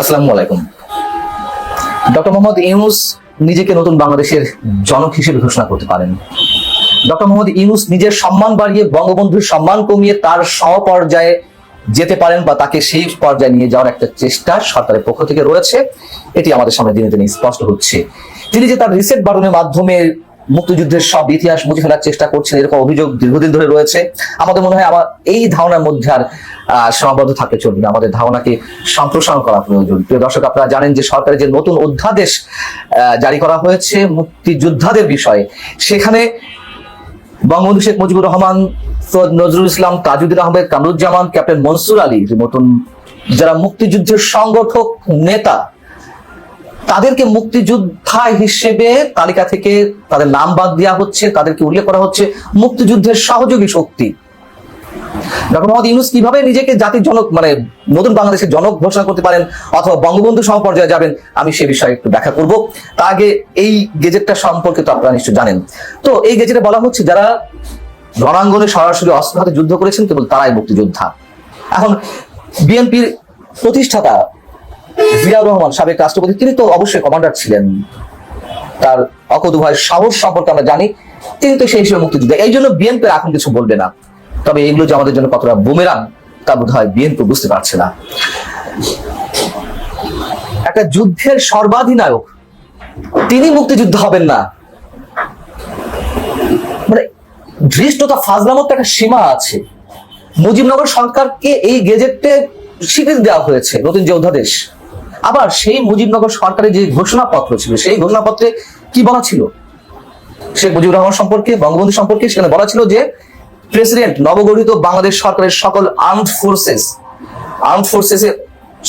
আসসালামু আলাইকুম। ডক্টর মোহাম্মদ ইউনুস নিজেকে নতুন বাংলাদেশের জনক হিসেবে ঘোষণা করতে পারেন। ডক্টর মোহাম্মদ ইউনুস নিজের সম্মান বাড়িয়ে বঙ্গবন্ধুর সম্মান কমিয়ে তার সমপর্যায়ে যেতে পারেন বা তাকে সেই পর্যায়ে নিয়ে যাওয়ার একটা চেষ্টা সরকারের পক্ষ থেকে রয়েছে। এটি আমাদের সামনে দিনে দিনে স্পষ্ট হচ্ছে। তিনি যে তার রিসেট বাটনের মাধ্যমে মুক্তিযুদ্ধের সব ইতিহাস মুছে ফেলার চেষ্টা করছেন, এরকম অভিযোগ দীর্ঘদিন ধরে রয়েছে। আমাদের মনে হয় আমার এই ধারণার মধ্যে আর সীমাবদ্ধ থাকতে চলবে না। আমাদের ধারণাকে সম্প্রসারণ করা প্রয়োজন। প্রিয় দর্শক, আপনারা জানেন যে সরকারের যে নতুন অধ্যাদেশ জারি করা হয়েছে মুক্তিযোদ্ধাদের বিষয়ে, সেখানে বঙ্গবন্ধু শেখ মুজিবুর রহমান সৈয়দ নজরুল ইসলাম তাজুদ্দিন আহমেদ, কামরুজ্জামান, ক্যাপ্টেন মনসুর আলী মতন যারা মুক্তিযুদ্ধের সংগঠক নেতা, তাদেরকে মুক্তিযোদ্ধা হিসেবে তালিকা থেকে তাদের নাম বাদ দেওয়া হচ্ছে, তাদেরকে উল্লেখ করা হচ্ছে মুক্তিযুদ্ধের সহযোগী শক্তি। ডক্টর মোহাম্মদ ইউনুস কীভাবে নিজেকে জাতির জনক মানে নতুন বাংলাদেশের জনক ঘোষণা করতে পারেন অথবা বঙ্গবন্ধু সমপর্যায়ে যাবেন, আমি সে বিষয়ে একটু ব্যাখ্যা করব। তার আগে এই গেজেটটা সম্পর্কে তো আপনারা নিশ্চয় জানেন। তো এই গেজেটে বলা হচ্ছে, যারা রণাঙ্গনে সরাসরি অস্ত্র হাতে যুদ্ধ করেছেন, কেবল তারাই মুক্তিযোদ্ধা। এখন বিএনপির প্রতিষ্ঠাতা জিয়াউর রহমান, সাবেক রাষ্ট্রপতি, তিনি তো অবশ্যই কমান্ডার ছিলেন। তার অকদুভয় সাহস সম্পর্কে আমরা জানি, তিনি তো সেই হিসেবে মুক্তিযোদ্ধা। এই জন্য বিএনপি এখন কিছু বলবে না। তবে এগুলো যে আমাদের জন্য কতটা বুমেরাং, তা বোধ হয় বিএনপি বুঝতে পারছে না। একটা যুদ্ধের সর্বাধিনায়ক, তিনি মুক্তিযুদ্ধ হবেন না। মানে ধৃষ্টতা ফাজলামত একটা সীমা আছে। মুজিবনগর সরকারকে এই গেজেটে স্বীকৃতি দেওয়া হয়েছে, নতুন যে অধ্যাদেশ। আবার সেই মুজিবনগর সরকারের যে ঘোষণাপত্র ছিল, সেই ঘোষণাপত্রে কি বলা ছিল? শেখ মুজিবুর রহমান সম্পর্কে, বঙ্গবন্ধু সম্পর্কে সেখানে বলা ছিল যে প্রেসিডেন্ট নবগঠিত বাংলাদেশ সরকারের সকল আর্মড ফোর্সেস আর্মড ফোর্সেস এর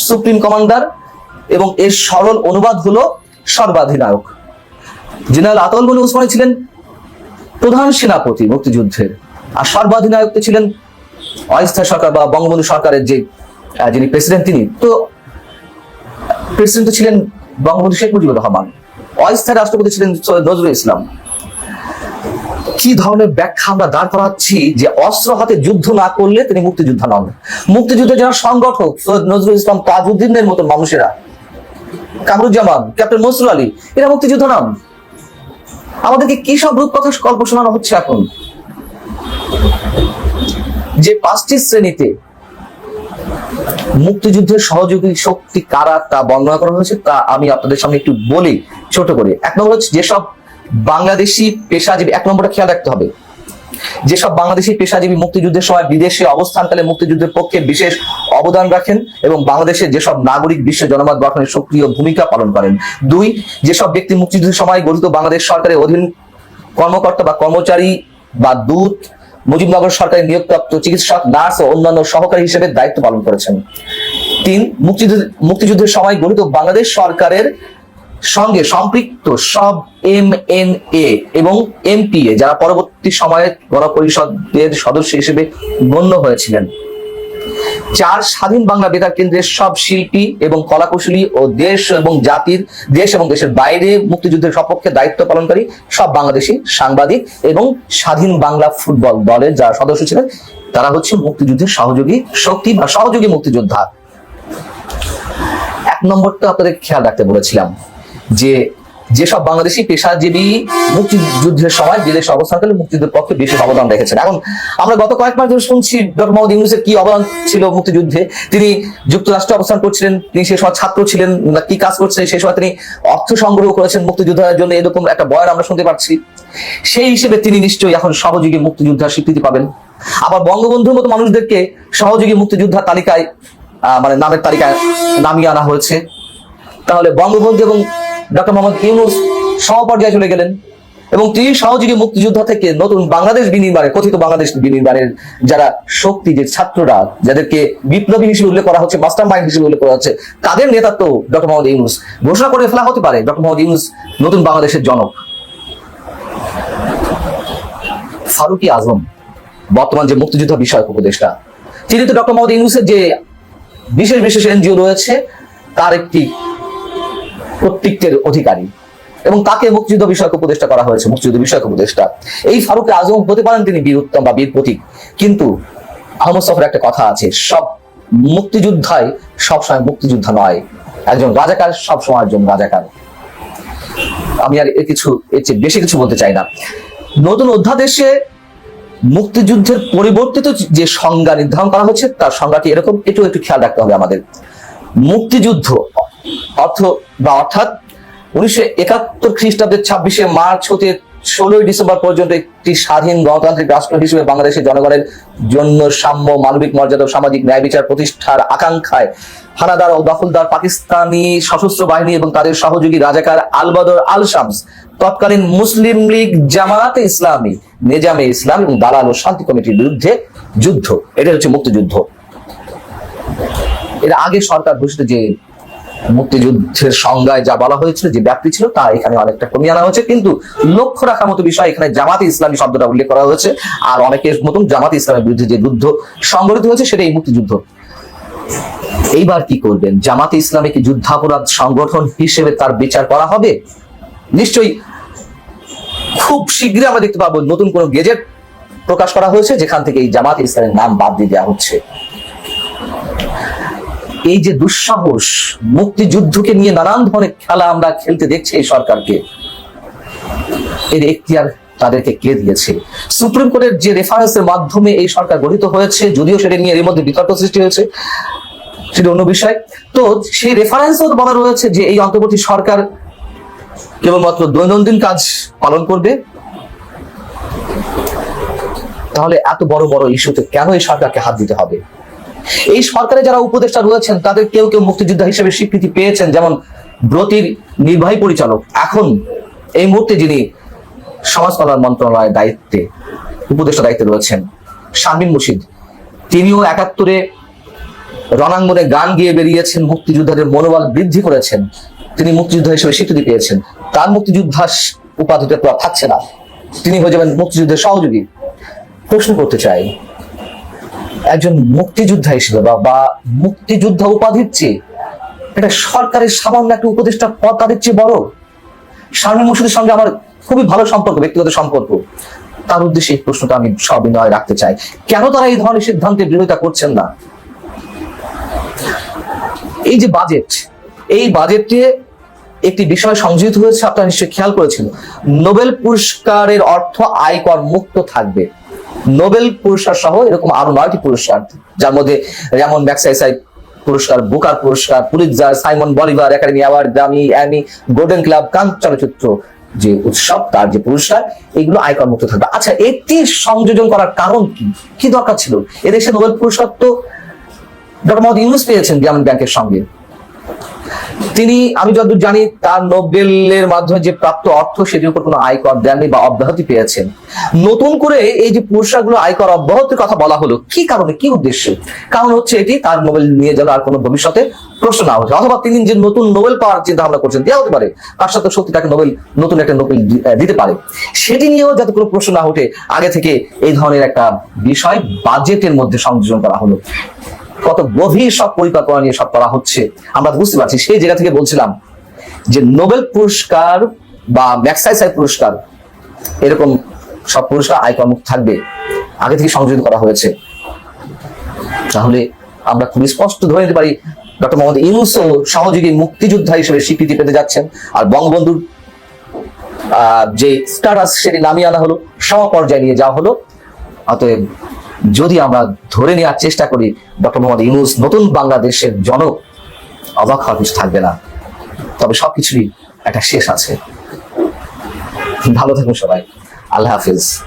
সুপ্রিম কমান্ডার এবং এর সরল অনুবাদ হলো সর্বাধিনায়ক। জেনারেল আতাউল গনি উসমানী ছিলেন প্রধান সেনাপতি মুক্তিযুদ্ধের আর সর্বাধিনায়ক ছিলেন অস্থায়ী সরকার বা বঙ্গবন্ধু সরকারের যে যিনি প্রেসিডেন্ট তিনি। তো প্রেসিডেন্ট ছিলেন বঙ্গবন্ধু শেখ মুজিবুর রহমান, অস্থায়ী রাষ্ট্রপতি ছিলেন নজরুল ইসলাম। কি ধরনের ব্যাখ্যা আমরা দাঁড় করাচ্ছি যে অস্ত্র হাতে যুদ্ধ না করলে তিনি মুক্তিযোদ্ধা নন? মুক্তিযুদ্ধের যারা সংগঠক, সৈয়দ নজরুল ইসলাম তাজউদ্দিনের মতো মানুষেরা, কামরুজ্জামান, ক্যাপ্টেন মসরুল আলী, এরা মুক্তিযোদ্ধা নন? আমাদেরকে কি সব রূপকথা গল্প শোনানো হচ্ছে এখন? যে পাঁচটি শ্রেণীতে মুক্তিযুদ্ধের সহযোগী শক্তি কারা তা বর্ণনা করা হয়েছে, তা আমি আপনাদের সামনে একটু বলি, ছোট করে। এক নম্বর হচ্ছে যেসব বাংলাদেশি পেশাজীবী, এক নম্বরটা খেয়াল রাখতে হবে। যেসব বাংলাদেশি পেশাজীবী মুক্তিযুদ্ধের সময় বিদেশে অবস্থানকালে মুক্তিযুদ্ধের পক্ষে বিশেষ অবদান রাখেন এবং বাংলাদেশের যেসব নাগরিক বিশ্ব জনমত গঠনে সক্রিয় ভূমিকা পালন করেন। দুই, যেসব ব্যক্তি মুক্তিযুদ্ধের সময় গঠিত বাংলাদেশ সরকারের অধীন কর্মকর্তা বা কর্মচারী বা দূত, মুজিবনগর সরকারের নিয়োগপ্রাপ্ত চিকিৎসক, নার্স ও অন্যান্য সহকারী হিসেবে দায়িত্ব পালন করেছেন। তিন, মুক্তিযুদ্ধ মুক্তিযুদ্ধের সময় গঠিত বাংলাদেশ সরকারের সঙ্গে সম্পৃক্ত সব এম এন এ এবং এমপিএ যারা পরবর্তী সময়ে গণপরিষদের সদস্য হিসেবে গণ্য হয়েছিলেন। চার স্বাধীন বাংলা বেতার কেন্দ্রের সব শিল্পী এবং কলাকুশলী ও দেশ এবং জাতির, দেশ এবং দেশের বাইরে মুক্তিযুদ্ধের সপক্ষে দায়িত্ব পালনকারী সব বাংলাদেশি সাংবাদিক এবং স্বাধীন বাংলা ফুটবল দলের যারা সদস্য ছিলেন, তারা হচ্ছে মুক্তিযুদ্ধের সহযোগী শক্তি বা সহযোগী মুক্তিযোদ্ধা। এক নম্বরটা আপনাদের খেয়াল রাখতে বলেছিলাম। যে যেসব বাংলাদেশি পেশাজীবী মুক্তিযুদ্ধের সময় বিদেশে অবস্থানকালে মুক্তিযুদ্ধের পক্ষে বিশেষ অবদান রেখেছেন। এখন আমরা গত কয়েক মাস ধরে শুনছি ডক্টর মোহাম্মদ ইউনুসের কি অবদান ছিল মুক্তিযুদ্ধে? তিনি যুক্তরাষ্ট্রে অবস্থান করছিলেন, তিনি সে সময় ছাত্র ছিলেন কি কাজ করছেন সেই সময় তিনি অর্থ সংগ্রহ করেছেন মুক্তিযোদ্ধার জন্য, এরকম একটা বয়ান আমরা শুনতে পাচ্ছি। সেই হিসেবে তিনি নিশ্চয়ই এখন সহযোগী মুক্তিযোদ্ধার স্বীকৃতি পাবেন। আবার বঙ্গবন্ধুর মতো মানুষদেরকে সহযোগী মুক্তিযোদ্ধার তালিকায় মানে নামের তালিকায় নামিয়ে আনা হয়েছে। তাহলে বঙ্গবন্ধু এবং ডক্টর মোহাম্মদ ইউনুস সমপর্যায়ে চলে গেলেন এবং তিনি সহযোগী মুক্তিযোদ্ধা থেকে নতুন বাংলাদেশ বিনির্মাণের, কথিত বাংলাদেশ বিনির্মাণের যারা শক্তি, যে ছাত্ররা, যাদেরকে বিপ্লবী হিসেবে উল্লেখ করা হচ্ছে মাস্টার মাইন্ড হিসেবে উল্লেখ করা হচ্ছে, তাদের নেতা তো ডক্টর মোহাম্মদ ইউনুস। ঘোষণা করে ফেলা হতে পারে ডক্টর মোহাম্মদ ইউনুস নতুন বাংলাদেশের জনক। ফারুকি আজম, বর্তমান যে মুক্তিযুদ্ধ বিষয়ক উপদেষ্টা, তিনি তো ডক্টর মোহাম্মদ ইউনুসের যে বিশেষ বিশেষ এনজিও রয়েছে, তার একটি কর্তৃত্বের অধিকারী। এবং তাকে মুক্তিযুদ্ধ বিষয়ক উপদেষ্টা করা হয়েছে, মুক্তিযুদ্ধ বিষয়ক উপদেষ্টা। এই ফারুক আজম হতে পারেন তিনি বীর উত্তম বা বীর প্রতীক। কিন্তু আহমদ সফর একটা কথা আছে, সব মুক্তিযোদ্ধাই সবসময় মুক্তিযোদ্ধা নয়। একজন রাজাকার সব সময় একজন রাজাকার। আমি আর এর কিছু, এর চেয়ে বেশি কিছু বলতে চাই না। নতুন অধ্যাদেশে মুক্তিযুদ্ধের পরিবর্তিত যে সংজ্ঞা নির্ধারণ করা হয়েছে, তার সংজ্ঞাটি এরকম, একটু একটু খেয়াল রাখতে হবে আমাদের। মুক্তিযুদ্ধ অর্থ বা অর্থাৎ উনিশশো একাত্তর খ্রিস্টাব্দের ছাব্বিশে মার্চ হতে ষোলোই ডিসেম্বর পর্যন্ত একটি স্বাধীন গণতান্ত্রিক রাষ্ট্র হিসেবে বাংলাদেশের জনগণের জন্য সাম্য, মানবিক মর্যাদা সামাজিক ন্যায় বিচার প্রতিষ্ঠার আকাঙ্ক্ষায় হানাদার ও দখলদার পাকিস্তানি সশস্ত্র বাহিনী এবং তাদের সহযোগী রাজাকার আলবাদর আল শামস তৎকালীন মুসলিম লীগ জামায়াতে ইসলামী, নেজামে ইসলাম এবং দালাল ও শান্তি কমিটির বিরুদ্ধে যুদ্ধ। এটা হচ্ছে মুক্তিযুদ্ধ। এর আগে সরকার ঘোষিত যে মুক্তিযুদ্ধের সংজ্ঞায় যা বলা হয়েছিল, যে ব্যাপ্তি ছিল, তা এখানে অনেকটা কমিয়ে আনা হয়েছে। কিন্তু লক্ষ্য রাখার মতো বিষয়, এখানে জামাতে ইসলামী শব্দটা উল্লেখ করা হয়েছে। আর অনেকের মতন জামাতে ইসলামের বিরুদ্ধে যে যুদ্ধ সংগঠিত হয়েছে, সেটা এই মুক্তিযুদ্ধ। এইবার কি করবেন? জামাতে ইসলামী কি যুদ্ধাপরাধ সংগঠন হিসেবে তার বিচার করা হবে? নিশ্চয়ই খুব শীঘ্রই আমরা দেখতে পাবো নতুন কোন গেজেট প্রকাশ করা হয়েছে, যেখান থেকে এই জামাত ইসলামের নাম বাদ দিয়ে দেওয়া হচ্ছে। এই যে দুঃসাহস, মুক্তিযুদ্ধকে নিয়ে নানান ধরনের খেলা আমরা খেলতে দেখছি এই সরকারকে। এর এখতিয়ার তাদেরকে কে দিয়েছে? সুপ্রিম কোর্টের যে রেফারেন্সের মাধ্যমে এই সরকার গঠিত হয়েছে, যদিও সেটা নিয়ে এর মধ্যে বিতর্ক সৃষ্টি হয়েছে, সেটা অন্য বিষয়। তো সেই রেফারেন্সও বলা রয়েছে যে এই অন্তর্বর্তী সরকার কেবলমাত্র দৈনন্দিন কাজ পালন করবে। তাহলে এত বড় বড় ইস্যুতে কেন এই সরকারকে হাত দিতে হবে? এই সরকারে যারা উপদেষ্টা রয়েছেন, তাদের কেউ কেউ মুক্তিযোদ্ধা হিসেবে স্বীকৃতি পেয়েছেন, যেমন ব্রতির নির্বাহী পরিচালক। এখন এই মুহূর্তে যিনি সমাজ কল্যাণ মন্ত্রণালয়ের দায়িত্বে, উপদেষ্টা দায়িত্বে রয়েছেন, শারমিন মুর্শিদ। তিনিও একাত্তরে রণাঙ্গনে গান গিয়ে বেরিয়েছেন, মুক্তিযোদ্ধাদের মনোবল বৃদ্ধি করেছেন, তিনি মুক্তিযোদ্ধা হিসেবে স্বীকৃতি পেয়েছেন। তার মুক্তিযোদ্ধা উপাধিতে থাকছে না। তিনি হয়ে যাবেন মুক্তিযুদ্ধের সহযোগী। প্রশ্ন করতে চাই একজন মুক্তিযোদ্ধা হিসেবে বা বা মুক্তিযোদ্ধা উপাধির চেয়ে এটা সরকারের সামান্য একটা উপদেষ্টা পদ তাদের চেয়ে বড়? শারমিন মুর্শিদের সঙ্গে আমার খুবই ভালো সম্পর্ক, ব্যক্তিগত সম্পর্ক। তার উদ্দেশ্যে এই প্রশ্নটা আমি সবিনয় রাখতে চাই। কেন তারা এই ধরনের সিদ্ধান্তের বিরোধিতা করছেন না? এই যে বাজেট এই বাজেটে একটি বিষয় সংযোজিত হয়েছে, আপনারা নিশ্চয়ই খেয়াল করেছেন। নোবেল পুরস্কারের অর্থ আয়কর মুক্ত থাকবে। নোবেল পুরস্কার সহ এরকম আরও নয়টি পুরস্কার, যার মধ্যে যেমন ম্যাক্সাইসাই পুরস্কার, বুকার পুরস্কার Pulitzer Simon Bolivar, Academy Award, Grammy Emmy Golden club, কান চলচ্চিত্র যে উৎসব, তার যে পুরস্কার, এগুলো আয়কর মুক্ত থাকবে। আচ্ছা এটি সংযোজন করার কারণ কি? কি দরকার ছিল? এদেশে নোবেল পুরস্কার তো ডক্টর মোহাম্মদ ইউনুস পেয়েছেন গ্রামীণ ব্যাংকের সঙ্গে। তিনি, আমি যতদূর জানি, তার নোবেলের মাধ্যমে যে প্রাপ্ত অর্থ, সেটির উপর কোনো আয়কর দেননি বা অব্যাহতি পেয়েছেন। নতুন করে এই যে পুরস্কারগুলো, আয়কর অব্যাহতির কথা বলা হলো, কি কারণে, কি উদ্দেশ্যে? কারণ হচ্ছে এটি তার নোবেল নিয়ে যেন আর কোনো ভবিষ্যতে প্রশ্ন না হচ্ছে অথবা তিনি যে নতুন নোবেল পাওয়ার চিন্তা ভাবনা করছেন, দেওয়া হতে পারে। তার সাথে সত্যি তাকে নোবেল, নতুন একটা নোবেল দিতে পারে। সেটি নিয়েও যাতে কোনো প্রশ্ন না ওঠে, আগে থেকে এই ধরনের একটা বিষয়, বাজেটের মধ্যে সংযোজন করা হলো। কত গভীর সব পরিকল্পনা নিয়ে সব করা হচ্ছে, আমরা বুঝতে পারছি। সেই জায়গা থেকে বলছিলাম যে নোবেল পুরস্কার বা ম্যাক্সাইসাই পুরস্কার, এরকম সব পুরস্কার আয়কর মুক্ত থাকবে, আগে থেকে সংযোজন করা হয়েছে। তাহলে আমরা খুবই স্পষ্ট ধরে নিতে পারি, ডক্টর মোহাম্মদ ইউনুসও সহযোগী মুক্তিযোদ্ধা হিসেবে স্বীকৃতি পেতে যাচ্ছেন, আর বঙ্গবন্ধুর যে স্ট্যাটাস সেটি নামিয়ে আনা হলো, সমপর্যায়ে নিয়ে যাওয়া হলো, অতএব যদি আমরা ধরে নেওয়ার চেষ্টা করি, ডক্টর মোহাম্মদ ইউনুস নতুন বাংলাদেশের জনক, অবাক হওয়ার কিছু থাকবে না। তবে সবকিছুরই একটা শেষ আছে। ভালো থাকুন সবাই। আল্লাহ হাফিজ।